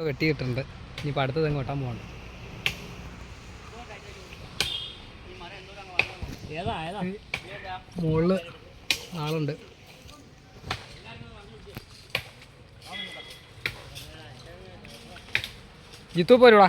വെട്ടിയിട്ടുണ്ട് ഇനിയിപ്പോൾ അടുത്തത് ഏതാ ഏതാ? മുകളിൽ ആളുണ്ട്. ജിത്തു പോരൂടാ.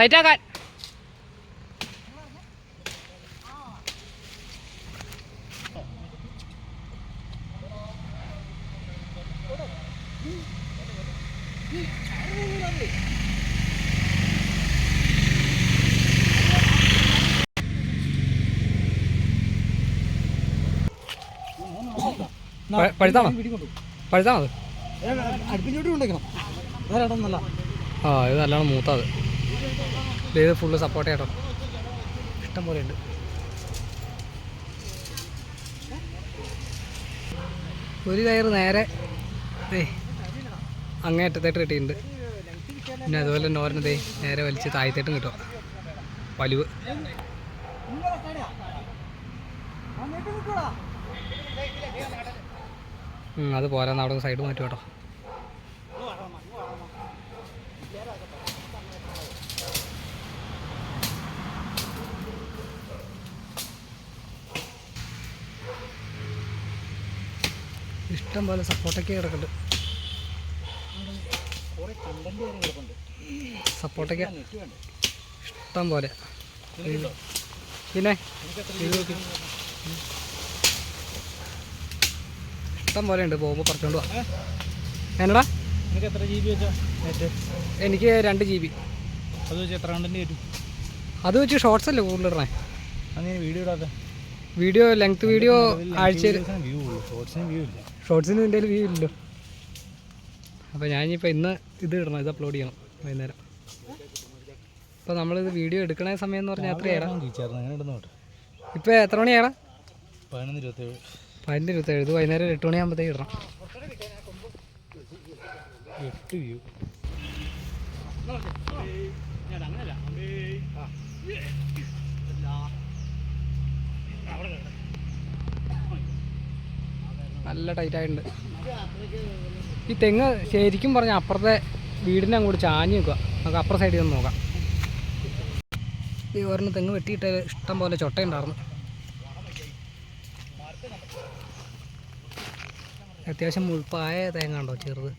ടൈറ്റാക്കാൻ പഴുത്താണോ? പഴുത്താണോ അത്? കൊണ്ടേക്കണം. ഇടന്നല്ല ആ ഇത് നല്ലോണം മൂത്തത്. ഇത് ഫുള്ള് സപ്പോർട്ട് ചെയ്യണം. ഇഷ്ടം പോലെ ഉണ്ട്. ഒരു കയറ് നേരെ ഏ അങ്ങേറ്റത്തായിട്ട് കിട്ടിയിട്ടുണ്ട്. പിന്നെ അതുപോലെ തന്നെ ദേ നേരെ വലിച്ച് താഴത്തേട്ടും കിട്ടും വലിവ്. അത് പോരാന്ന് അവിടെ സൈഡ് മാറ്റും കേട്ടോ. ഇഷ്ടം പോലെ സപ്പോർട്ടൊക്കെ കിടക്കുന്നുണ്ട്. സപ്പോർട്ടൊക്കെ ഇഷ്ടം പോലെ. പിന്നെ? ഇഷ്ടം പോലെ ഉണ്ട് പോകുമ്പോൾ പറിച്ചോണ്ട് പോവാ എന്നടാ? എനിക്ക് രണ്ട് ജി ബി അത് വെച്ച് എത്ര കണ്ടന്റ് കിട്ടും? അത് വെച്ച് ഷോർട്സ് അല്ലേ കൂടുതലിടണേ? ഇടണേ അങ്ങനെ വീഡിയോ ഇടാതെ വീഡിയോ ലെങ്ത് വീഡിയോ ആഴ്ചയിൽ ഷോർട്സിന് വ്യൂ ഇല്ല. ഷോർട്സിന് എന്റെ വ്യൂ ഇല്ലല്ലോ അപ്പോൾ ഞാനിപ്പോൾ ഇന്ന് ഇത് ഇടണം ഇത് അപ്ലോഡ് ചെയ്യണം വൈകുന്നേരം. അപ്പോൾ നമ്മളിത് വീഡിയോ എടുക്കണ സമയം എന്ന് പറഞ്ഞാൽ അങ്ങനെ ഇപ്പോൾ എത്ര മണിയാണ് പതിനൊന്ന് ഇരുപത്തേഴ്. പതിനൊന്ന് ഇരുപത്തേഴ്. ഇത് വൈകുന്നേരം എട്ട് മണിയാകുമ്പോഴത്തേക്ക് ഇടണം. എട്ട് വ്യൂ നല്ല ടൈറ്റ് ആയിട്ടുണ്ട്. ഈ തെങ്ങ് ശരിക്കും പറഞ്ഞാൽ അപ്പുറത്തെ വീടിനെ അങ്ങോട്ട് ചാഞ്ഞ് നിൽക്കുക നമുക്ക് അപ്പുറ സൈഡിൽ നിന്ന് നോക്കാം. ഈ ഒരെണ്ണം തെങ്ങ് വെട്ടിയിട്ട് ഇഷ്ടം പോലെ ചൊട്ടയുണ്ടായിരുന്നു. അത്യാവശ്യം മുഴുപ്പായ തേങ്ങ ഉണ്ടോ ചെറുത്.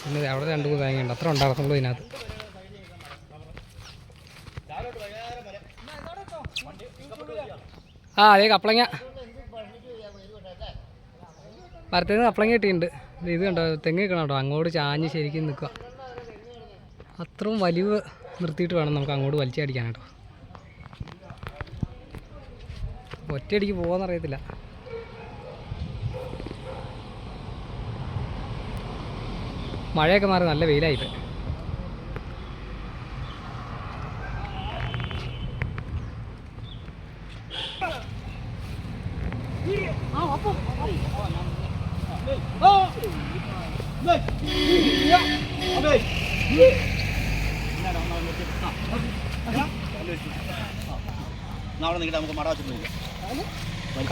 പിന്നെ അവിടെ രണ്ട് മൂന്ന് തേങ്ങ ഉണ്ട് അത്ര ഉണ്ടായിരുന്നുള്ളൂ ഇതിനകത്ത്. ആ അതേ കപ്പളങ്ങ മരത്തിൽ നിന്ന് കപ്പളങ്ങ കിട്ടിയിട്ടുണ്ട് ഇത് കണ്ടോ തെങ്ങ് നിൽക്കണം കേട്ടോ അങ്ങോട്ട് ചാഞ്ഞ് ശരിക്കും നിൽക്കുക അത്രയും വലിവ് നിർത്തിയിട്ട് വേണം നമുക്ക് അങ്ങോട്ട് വലിച്ചടിക്കാൻ കേട്ടോ. ഒറ്റയടിക്ക് പോകാന്നറിയത്തില്ല മഴയൊക്കെ മാറി നല്ല വെയിലായിപ്പോൾ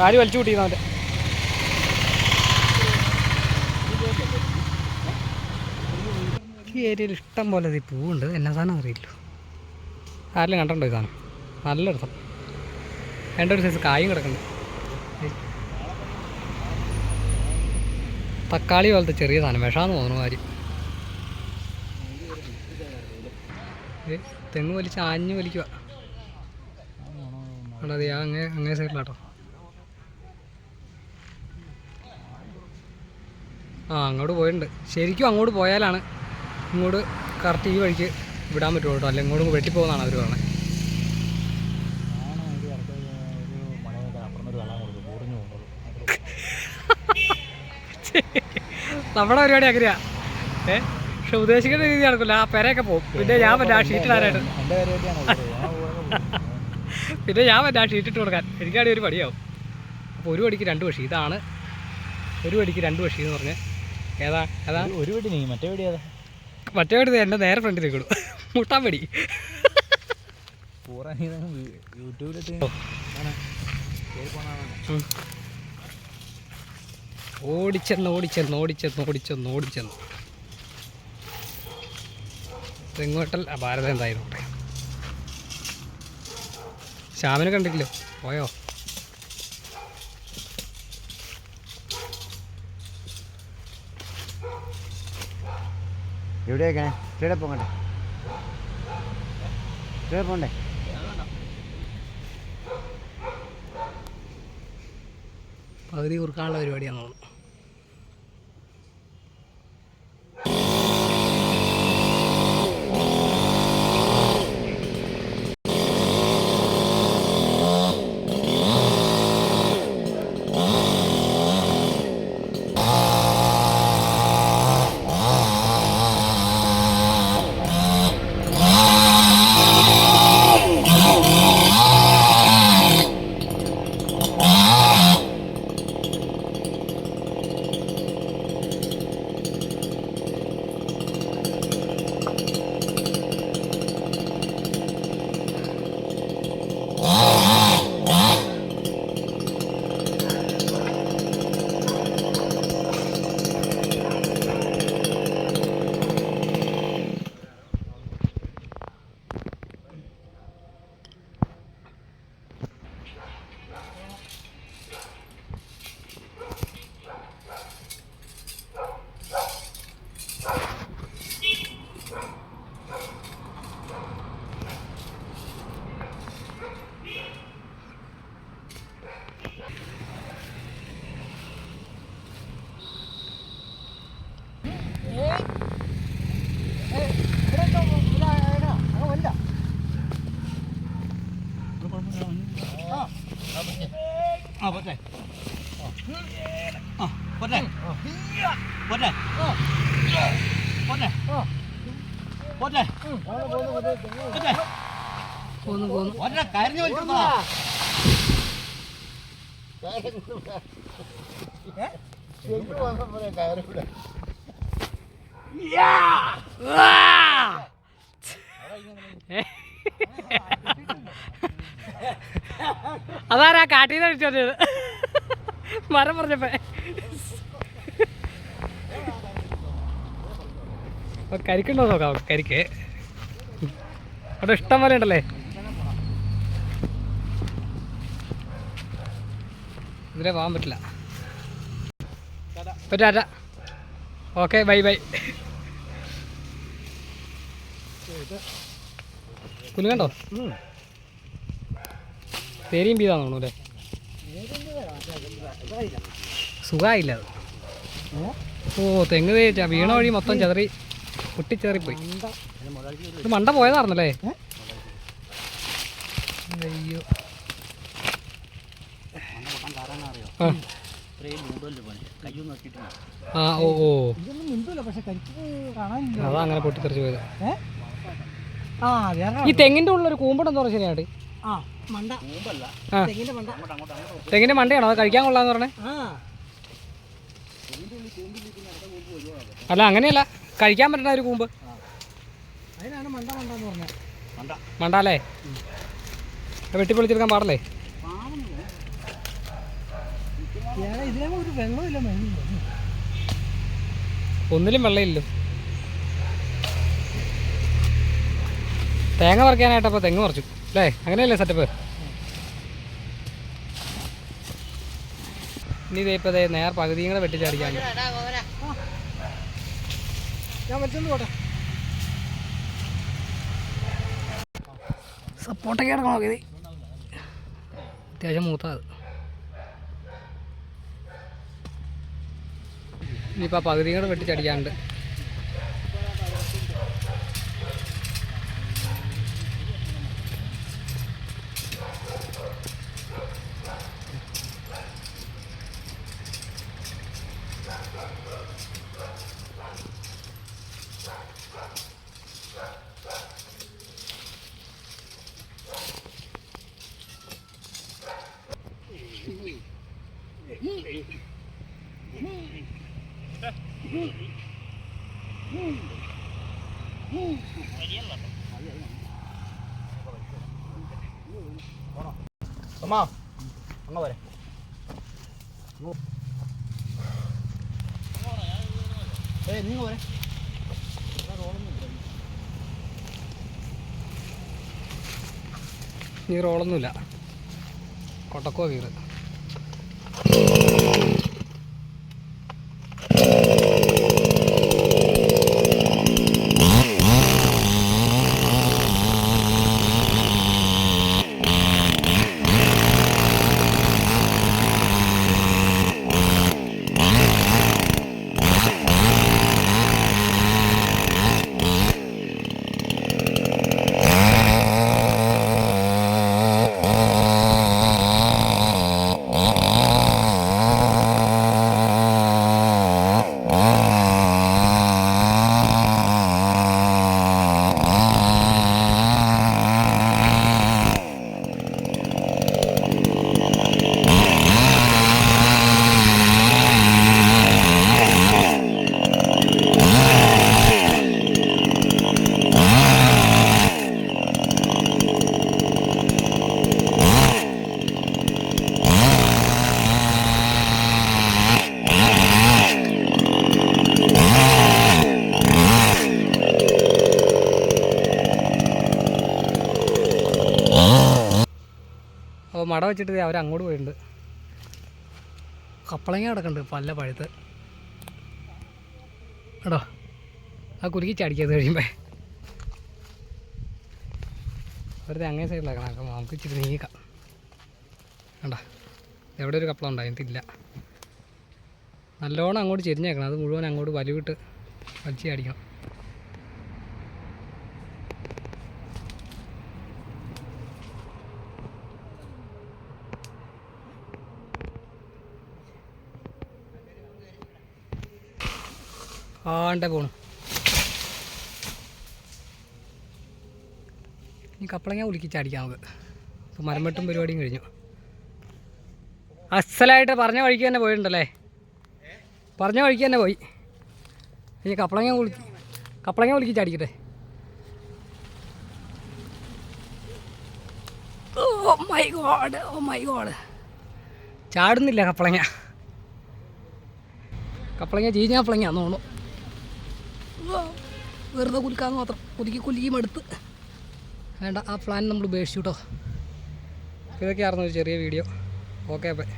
അവിടെ വലിച്ചു കൂട്ടിയിരുന്നു അവന്റെ ഈ ഏരിയയിൽ ഇഷ്ടം പോലെ ഈ പൂവുണ്ട്. എന്നാ സാധനം അറിയില്ല. ആരെല്ലാം കണ്ടിട്ടുണ്ടോ ഈ സാധനം? നല്ല രസം രണ്ട് ഒരു സൈസ് കായും കിടക്കുന്നുണ്ട്. തക്കാളി പോലത്തെ ചെറിയ സാധനം. വിഷാന്ന് തോന്നുന്നു ഏ തെങ്ങ് വലിച്ച് ആഞ്ഞ് വലിക്കുക അതെ അങ്ങേ അങ്ങേ സൈഡിലാട്ടോ. ആ അങ്ങോട്ട് പോയിട്ടുണ്ട്. ശരിക്കും അങ്ങോട്ട് പോയാലാണ് ഇങ്ങോട്ട് കറക്റ്റ് ഈ വഴിക്ക് വിടാൻ പറ്റുള്ളൂ കേട്ടോ. അല്ലെങ്കിൽ ഇങ്ങോട്ട് വെട്ടിപ്പോകുന്നതാണ് അവർ പറഞ്ഞത് ഞാനാണ് ഇത് ഇടയ്ക്ക് ഒരു മഴയൊക്കെ അപ്പുറം ഒരു വെള്ളം കൊടുത്തു പൂറിഞ്ഞു പോകുന്നത് നമ്മുടെ പരിപാടി അങ്ങനെയാ. ഏ? പക്ഷെ ഉദ്ദേശിക്കുന്ന രീതി നടക്കില്ല. ആ പെരയൊക്കെ പോകും. പിന്നെ ഞാൻ പറ്റാ ഷീറ്റിടാനായിട്ട്. പിന്നെ ഞാൻ പറ്റാ ഷീറ്റിട്ട് കൊടുക്കാൻ. എനിക്കാണെങ്കിൽ ഒരു പടിയാവും അപ്പോൾ ഒരു പടിക്ക് രണ്ട് പക്ഷി ഇതാണ് ഒരു പടിക്ക് രണ്ട് പക്ഷി എന്ന് പറഞ്ഞ്. ഏതാ? ഏതാ? ഒരു- പടി നീ മറ്റേ പടി ഏതാ? മറ്റേ പടി എന്റെ നേരെ ഫ്രണ്ടിൽ നിൽക്കണു മുട്ടാൻ പടി. യൂട്യൂബിലിട്ട്. ഓടിച്ചെന്ന് ഓടിച്ചെന്ന് ഓടിച്ചെന്ന് ഓടിച്ചെന്ന് ഓടിച്ചെന്ന്. തെങ്ങോട്ടൽ ഭാരതം എന്തായാലും അവിടെ ശ്യാമിനെ കണ്ടിട്ടില്ലോ? പോയോ? എവിടെയൊക്കെ ഇവിടെ പോകണ്ടേ ഇവിടെ പോകണ്ടേ പകുതി കുറുക്കാനുള്ള പരിപാടിയാന്ന് തോന്നുന്നു. ആ പോട്ടെ. ആ. പോട്ടെ. പോട്ടെ. പോട്ടെ. പോട്ടെ. പോട്ടെ. പോന്നു പോന്നു. പോട്ടെ കരഞ്ഞു വലിച്ചോ അതാരാ കാട്ടിൽ നിന്ന് പറഞ്ഞത്? മരം പറഞ്ഞപ്പോ. കരിക്കുണ്ടോ നോക്കാം കരിക്ക്. അവിടെ ഇഷ്ടം പോലെ ഉണ്ടല്ലേ? ഇതിലെ പോകാൻ പറ്റില്ല. പറ്റാറ്റ ഓക്കെ ബൈ ബൈ. കുലുങ്ങണ്ടോ തേരിയും പീതാന്ന് തോന്നുന്നു അല്ലേ? സുഖമായില്ല അത് ഓ തെങ്ങ് തേച്ചാ വീണ വഴി മൊത്തം ചെതറി പൊട്ടിച്ചേറിപ്പോയി. ഇത് മണ്ട പോയതാർന്നല്ലേ? അയ്യോ. ആ. ഓ ഓ. ഇതൊന്നും മിണ്ടൂല പക്ഷെ കരിക്ക് കാണാനില്ല അതാ അങ്ങനെ പൊട്ടിത്തെറിച്ച് പോയത് ഈ തെങ്ങിന്റെ ഉള്ളിലൊരു കൂമ്പുണ്ടെന്ന് പറഞ്ഞ ശരിയായിട്ട്. ആ മണ്ട ആ തെങ്ങിന്റെ മണ്ട. തെങ്ങിന്റെ മണ്ടയാണോ? അത് കഴിക്കാൻ കൊള്ളാന്ന് പറഞ്ഞേ. ആ. അല്ല അങ്ങനെയല്ല. കഴിക്കാൻ പറ്റുന്ന ഒരു കൂമ്പ്. അതിനാണ് മണ്ട വെട്ടിപ്പൊളിച്ചെടുക്കാൻ പാടല്ലേ? ഒന്നിലും വെള്ളമില്ലല്ലോ. തേങ്ങ പറിക്കാനായിട്ടപ്പോൾ തെങ്ങ് പറിച്ചു. അല്ലേ അങ്ങനെയല്ലേ സെറ്റപ്പ് ഇനി ഇതേ ഇപ്പോൾ നേർ പകുതിയും കൂടെ വെട്ടിച്ചടിക്കാൻ ഞാൻ പോട്ടെ. സപ്പോർട്ടൊക്കെ കിടക്കണം ഇത്. അത്യാവശ്യം മൂത്താത് ഇനിയിപ്പോൾ ആ പകുതിയും കൂടെ വെട്ടിച്ചടിക്കാണ്ട് പോരെ നീ നീ റോളൊന്നുമില്ല. കൊട്ടക്കോ വീറ്. മട വെച്ചിട്ട് അവർ അങ്ങോട്ട് പോയിട്ടുണ്ട്. കപ്പളങ്ങ കിടക്കുന്നുണ്ട് പല്ല പഴുത്ത്. കേട്ടോ ആ കുലുക്കി ചടിക്കാതെ കഴിയുമ്പോൾ വെറുതെ അങ്ങനെ സൈഡിലാക്കണം അപ്പം നമുക്ക് ഇച്ചിരി നീക്കാം കേട്ടോ എവിടെ ഒരു കപ്പളം ഉണ്ടായിട്ടില്ല നല്ലോണം അങ്ങോട്ട് ചെരിഞ്ഞേക്കണം. അത് മുഴുവൻ അങ്ങോട്ട് വലിവിട്ട് വലിച്ചു ചാടിക്കണം. ആണ്ടെ പോണു. ഇനി കപ്പളങ്ങ ഉലുക്കി ചാടിക്കാം നമുക്ക്. ഇപ്പോൾ മരം വെട്ടും പരിപാടിയും കഴിഞ്ഞു. അസലായിട്ട് പറഞ്ഞ വഴിക്ക് തന്നെ പോയിട്ടുണ്ടല്ലേ പറഞ്ഞ വഴിക്ക് തന്നെ പോയി. ഇനി കപ്പളങ്ങ കുളി കപ്പളങ്ങ കുളിക്കിച്ചടിക്കട്ടെ oh my god oh my god. ചാടുന്നില്ല കപ്പളങ്ങ. കപ്പളങ്ങ ചീഞ്ഞ കപ്പളങ്ങ തോന്നുന്നു. വെറുതെ കുലുക്കാന്ന് മാത്രം. കുലുക്കി കുലുക്കി മടുത്ത് വേണ്ട ആ പ്ലാൻ നമ്മൾ ഉപേക്ഷിച്ചു കേട്ടോ ഇതൊക്കെയായിരുന്നു ഒരു ചെറിയ വീഡിയോ ഓക്കെ അപ്പം